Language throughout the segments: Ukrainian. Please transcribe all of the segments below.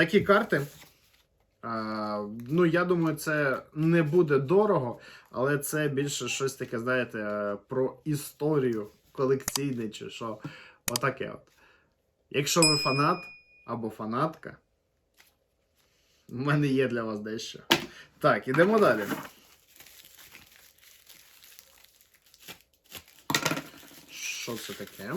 Такі карти. Ну, я думаю, це не буде дорого, але це більше щось таке, знаєте, е, про історію колекційне чи що. Отаке от. Якщо ви фанат або фанатка, в мене є для вас дещо. Так, ідемо далі. Що це таке?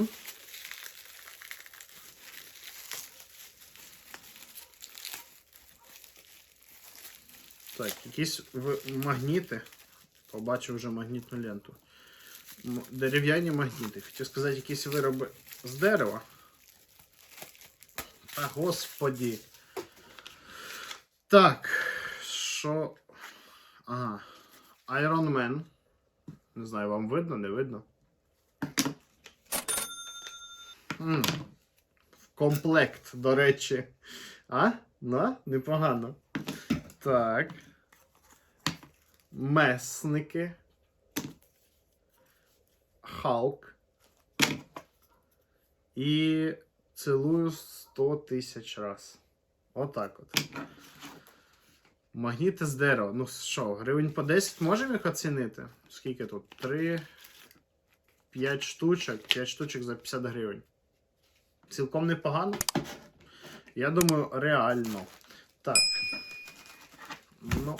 Так, якісь магніти. Побачив вже магнітну ленту. Дерев'яні магніти. Хотів сказати, якісь вироби з дерева. Та господі. Так. Що. Ага. Iron Man. Не знаю, вам видно, не видно. В комплект, до речі. А? На? Непогано. Так. Месники. Халк. І цілую 100 тисяч раз. Отак от. Магніти з дерева. Ну що, гривень по 10 можемо їх оцінити? Скільки тут? 3. 5 штучок. 5 штучок за 50 гривень. Цілком непогано. Я думаю, реально. Так. uno